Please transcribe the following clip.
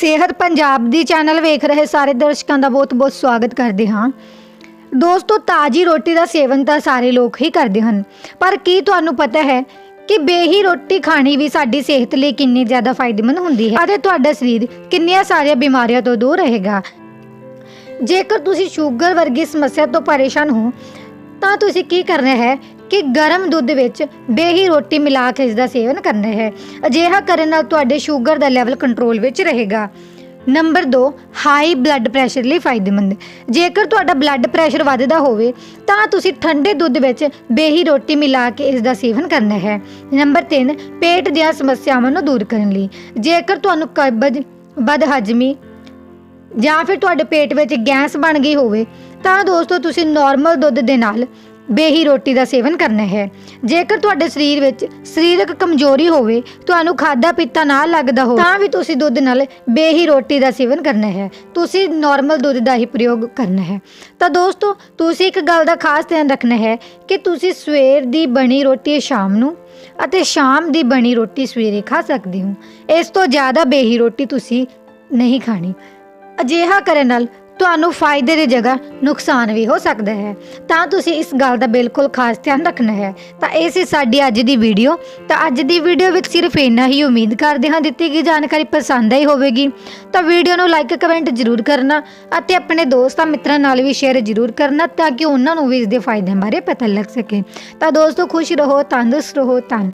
ਸਿਹਤ ਪੰਜਾਬ ਦੀ ਚੈਨਲ ਵੇਖ ਰਹੇ ਸਾਰੇ ਦਰਸ਼ਕਾਂ ਦਾ ਬਹੁਤ-ਬਹੁਤ ਸਵਾਗਤ ਕਰਦੇ ਹਾਂ। ਦੋਸਤੋ, ਤਾਜੀ ਰੋਟੀ ਦਾ ਸੇਵਨ ਤਾਂ ਸਾਰੇ ਲੋਕ ਹੀ ਕਰਦੇ ਹਨ। ਪਰ ਕੀ ਤੁਹਾਨੂੰ ਪਤਾ ਹੈ ਕਿ ਬੇਹੀ ਰੋਟੀ ਖਾਣੀ ਵੀ ਸਾਡੀ ਸਿਹਤ ਲਈ ਕਿੰਨੀ ਜ਼ਿਆਦਾ ਫਾਇਦੇਮੰਦ ਹੁੰਦੀ ਹੈ ਅਤੇ ਤੁਹਾਡਾ ਸਰੀਰ ਕਿੰਨੀਆਂ ਸਾਰੀਆਂ ਬਿਮਾਰੀਆਂ ਤੋਂ ਦੂਰ ਰਹੇਗਾ। ਜੇਕਰ ਤੁਸੀਂ ਸ਼ੂਗਰ ਵਰਗੀ ਸਮੱਸਿਆ ਤੋਂ ਪਰੇਸ਼ਾਨ ਹੋ, ਤਾਂ ਤੁਸੀਂ ਕੀ ਕਰਨਾ ਹੈ ਕਿ ਗਰਮ ਦੁੱਧ ਵਿੱਚ ਬੇਹੀ ਰੋਟੀ ਮਿਲਾ ਕੇ ਇਸ ਦਾ ਸੇਵਨ ਕਰਨਾ ਹੈ। ਅਜਿਹਾ ਕਰਨ ਨਾਲ ਤੁਹਾਡੇ ਸ਼ੂਗਰ ਦਾ ਲੈਵਲ ਕੰਟਰੋਲ ਵਿੱਚ ਰਹੇਗਾ। ਨੰਬਰ 2 ਹਾਈ ਬਲੱਡ ਪ੍ਰੈਸ਼ਰ ਲਈ ਫਾਇਦੇਮੰਦ। ਜੇਕਰ ਤੁਹਾਡਾ ਬਲੱਡ ਪ੍ਰੈਸ਼ਰ ਵੱਧਦਾ ਹੋਵੇ, ਤਾਂ ਤੁਸੀਂ ਠੰਡੇ ਦੁੱਧ ਵਿੱਚ ਬੇਹੀ ਰੋਟੀ ਮਿਲਾ ਕੇ ਇਸ ਦਾ ਸੇਵਨ ਕਰਨਾ ਹੈ। ਨੰਬਰ 3 ਪੇਟ ਦੀਆਂ ਸਮੱਸਿਆਵਾਂ ਨੂੰ ਦੂਰ ਕਰਨ ਲਈ। ਜੇਕਰ ਤੁਹਾਨੂੰ ਕਬਜ਼, ਬਦਹਜਮੀ ਜਾਂ ਫਿਰ ਤੁਹਾਡੇ ਪੇਟ ਵਿੱਚ ਗੈਸ ਬਣ ਗਈ ਹੋਵੇ, ਤਾਂ ਦੋਸਤੋ ਤੁਸੀਂ ਨਾਰਮਲ ਦੁੱਧ ਦੇ ਨਾਲ ਬੇਹੀ ਰੋਟੀ ਦਾ ਸੇਵਨ ਕਰਨਾ ਹੈ। ਜੇਕਰ ਤੁਹਾਡੇ ਸਰੀਰ ਵਿੱਚ ਸਰੀਰਕ ਕਮਜ਼ੋਰੀ ਹੋਵੇ, ਤੁਹਾਨੂੰ ਖਾਦਾ ਪੀਤਾ ਨਾ ਲੱਗਦਾ ਹੋ ਤਾਂ ਵੀ ਤੁਸੀਂ ਦੁੱਧ ਨਾਲ ਬੇਹੀ ਰੋਟੀ ਦਾ ਸੇਵਨ ਕਰਨਾ ਹੈ। ਤੁਸੀਂ ਨਾਰਮਲ ਦੁੱਧ ਦਾ ਹੀ ਪ੍ਰਯੋਗ ਕਰਨਾ ਹੈ। ਤਾਂ ਦੋਸਤੋ, ਤੁਸੀਂ ਇੱਕ ਗੱਲ ਦਾ ਖਾਸ ਧਿਆਨ ਰੱਖਣਾ ਹੈ ਕਿ ਤੁਸੀਂ ਸਵੇਰ ਦੀ ਬਣੀ ਰੋਟੀ ਸ਼ਾਮ ਨੂੰ ਅਤੇ ਸ਼ਾਮ ਦੀ ਬਣੀ ਰੋਟੀ ਸਵੇਰੇ ਖਾ ਸਕਦੇ ਹੋ। ਇਸ ਤੋਂ ਜ਼ਿਆਦਾ ਬੇਹੀ ਰੋਟੀ ਤੁਸੀਂ ਨਹੀਂ ਖਾਣੀ। ਅਜਿਹਾ ਕਰਨ ਨਾਲ ਤੁਹਾਨੂੰ ਫਾਇਦੇ ਦੀ ਜਗ੍ਹਾ ਨੁਕਸਾਨ ਵੀ ਹੋ ਸਕਦਾ ਹੈ। ਤਾਂ ਤੁਸੀਂ ਇਸ ਗੱਲ ਦਾ ਬਿਲਕੁਲ ਖਾਸ ਧਿਆਨ ਰੱਖਣਾ ਹੈ। ਤਾਂ ਇਹ ਸੀ ਸਾਡੀ ਅੱਜ ਦੀ ਵੀਡੀਓ। ਤਾਂ ਅੱਜ ਦੀ ਵੀਡੀਓ ਵਿੱਚ ਸਿਰਫ ਇੰਨਾ ਹੀ। ਉਮੀਦ ਕਰਦੇ ਹਾਂ ਦਿੱਤੀ ਗਈ ਜਾਣਕਾਰੀ ਪਸੰਦ ਆਈ ਹੋਵੇਗੀ। ਤਾਂ ਵੀਡੀਓ ਨੂੰ ਲਾਈਕ ਕਮੈਂਟ ਜ਼ਰੂਰ ਕਰਨਾ ਅਤੇ ਆਪਣੇ ਦੋਸਤਾਂ ਮਿੱਤਰਾਂ ਨਾਲ ਵੀ ਸ਼ੇਅਰ ਜ਼ਰੂਰ ਕਰਨਾ ਤਾਂ ਕਿ ਉਹਨਾਂ ਨੂੰ ਵੀ ਇਸ ਦੇ ਫਾਇਦਿਆਂ ਬਾਰੇ ਪਤਾ ਲੱਗ ਸਕੇ। ਤਾਂ ਦੋਸਤੋ, ਖੁਸ਼ ਰਹੋ, ਤੰਦਰੁਸਤ ਰਹੋ, ਧੰਨ